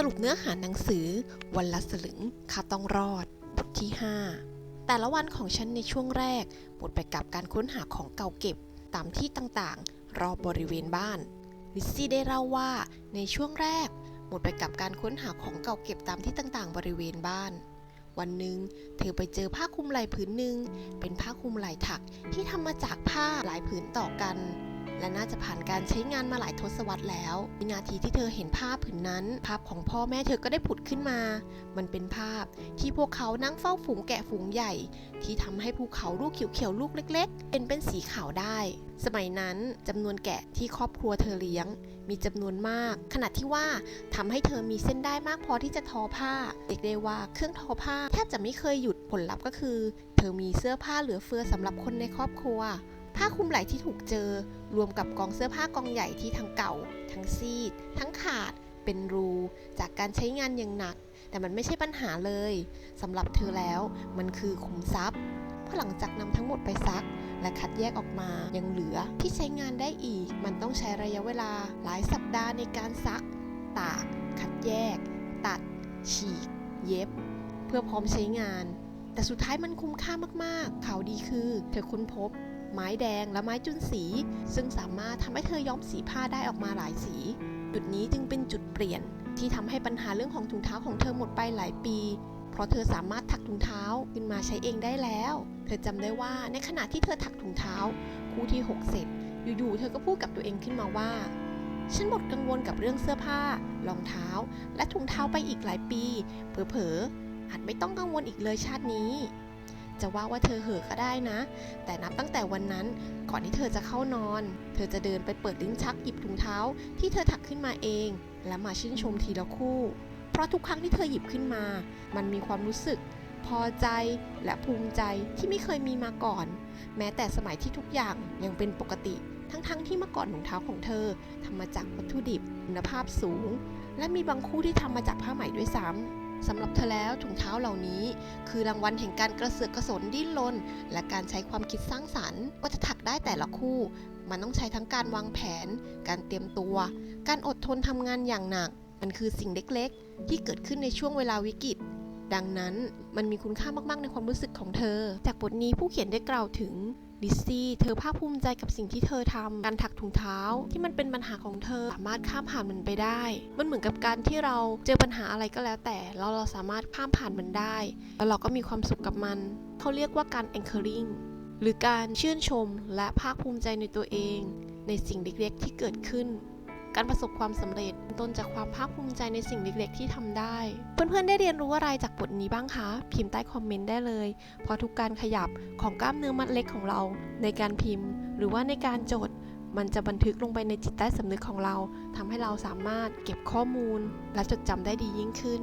สรุปเนื้อหาหนังสือ วันละสลึงข้าต้องรอด บทที่ 5 แต่ละวันของฉันในช่วงแรกหมดไปกับการค้นหาของเก่าเก็บ ตามที่ต่างๆ รอบบริเวณบ้านลิซซี่ได้เล่าว่าในช่วงแรก หมดไปกับการค้นหาของเก่าเก็บตามที่ต่างๆ บริเวณบ้าน วันหนึ่งเธอไปเจอผ้าคลุมไหล่ผืนหนึ่งเป็นผ้าคลุมไหล่ถักที่ทำมาจากผ้าหลายผืนต่อกัน และน่าจะผ่านการใช้งานมาหลายทศวรรษแล้ว วินาทีที่เธอเห็นภาพผืนนั้น ภาพของพ่อแม่เธอก็ได้ผุดขึ้นมา มันเป็นภาพที่พวกเขานั่งเฝ้าฝูงแกะฝูงใหญ่ ที่ทำให้ภูเขาลูกเขียวๆลูกเล็ก ๆ เป็นเป็นสีขาวได้ สมัยนั้นจำนวนแกะที่ครอบครัวเธอเลี้ยง มีจำนวนมากขนาดที่ว่าทำให้เธอมีเส้นได้มากพอที่จะทอผ้าเรียกได้ว่าเครื่องทอผ้าแทบจะไม่เคยหยุดผลลัพธ์ก็คือ เธอมีเสื้อผ้าเหลือเฟือสำหรับคนในครอบครัว ผ้าคลุมไหล่ที่ถูกเจอ รวมกับกองเสื้อผ้ากองใหญ่ที่ทั้งเก่า ทั้งซีด ทั้งขาด เป็นรู จากการใช้งานอย่างหนัก แต่มันไม่ใช่ปัญหาเลยสำหรับเธอแล้ว มันคือขุมทรัพย์เพราะหลังจากนำทั้งหมดไปซัก และคัดแยกออกมายังเหลือที่ใช้งานได้อีก มันต้องใช้ระยะเวลาหลายสัปดาห์ในการซัก ตาก คัดแยก ตัด ฉีก เย็บ เพื่อพร้อมใช้งาน แต่สุดท้ายมันคุ้มค่ามากๆข่าวดีคือ เธอค้นพบ ไม้แดงและไม้จุนสี ซึ่งสามารถทำให้เธอย้อมสีผ้าได้ออกมาหลายสี จุดนี้จึงเป็นจุดเปลี่ยน ที่ทำให้ปัญหาเรื่องของถุงเท้าของเธอหมดไปหลายปี เพราะเธอสามารถถักถุงเท้าขึ้นมาใช้เองได้แล้ว เธอจำได้ว่าในขณะที่เธอถักถุงเท้า คู่ที่6เสร็จอยู่ๆเธอก็พูดกับตัวเองขึ้นมาว่าฉันหมดกังวลกับเรื่องเสื้อผ้ารองเท้า และถุงเท้าไปอีกหลายปี เผลอๆอาจไม่ต้องกังวลอีกเลยชาตินี้ จะว่าว่าเธอเห่อะก็ได้นะ แต่นับตั้งแต่วันนั้นก่อนที่เธอจะเข้านอน เธอจะเดินไปเปิดลิ้นชักหยิบถุงเท้า ที่เธอถักขึ้นมาเอง และมาชื่นชมทีละคู่ เพราะทุกครั้งที่เธอหยิบขึ้นมา มันมีความรู้สึก พอใจและภูมิใจที่ไม่เคยมีมาก่อน แม้แต่สมัยที่ทุกอย่างยังเป็นปกติ ทั้งๆทที่เมื่อก่อนถุงเท้าของเธอทำมาจากวัตถุดิบคุณภาพสูง และมีบางคู่ที่ทำมาจากผ้าไหมด้วยซ้ำ สำหรับเธอแล้วถุงเท้าเหล่านี้ คือรางวัลแห่งการกระเสือกกระสนดิ้นรนและการใช้ความคิดสร้างสรรค์ว่าจะถักได้แต่ละคู่ มันต้องใช้ทั้งการวางแผน การเตรียมตัว การอดทนทำงานอย่างหนัก มันคือสิ่งเล็กๆ ที่เกิดขึ้นในช่วงเวลาวิกฤตดังนั้นมันมีคุณค่ามากๆในความรู้สึกของเธอ จากบทนี้ผู้เขียนได้กล่าวถึง ลิซซี่เธอภาคภูมิใจกับสิ่งที่เธอทำการถักถุงเท้าที่มันเป็นปัญหาของเธอสามารถข้ามผ่านมันไปได้ มันเหมือนกับการที่เราเจอปัญหาอะไรก็แล้วแต่เราเราสามารถข้ามผ่านมันได้ แล้วเราก็มีความสุขกับมัน เขาเรียกว่าการ anchoring หรือการชื่นชมและภาคภูมิใจในตัวเอง ในสิ่งเล็กๆที่เกิดขึ้น การประสบความสำเร็จต้นจากความภาคภูมิใจในสิ่งเล็กๆ ที่ทำได้ เพื่อนๆได้เรียนรู้อะไรจากบทนี้บ้างคะพิมพ์ใต้คอมเมนต์ได้เลยเพราะทุกการขยับของกล้ามเนื้อมัดเล็กของเรา ในการพิมพ์ หรือว่าในการจดมันจะบันทึกลงไปในจิตใต้สำนึกของเราทำให้เราสามารถเก็บข้อมูล และจดจำได้ดียิ่งขึ้น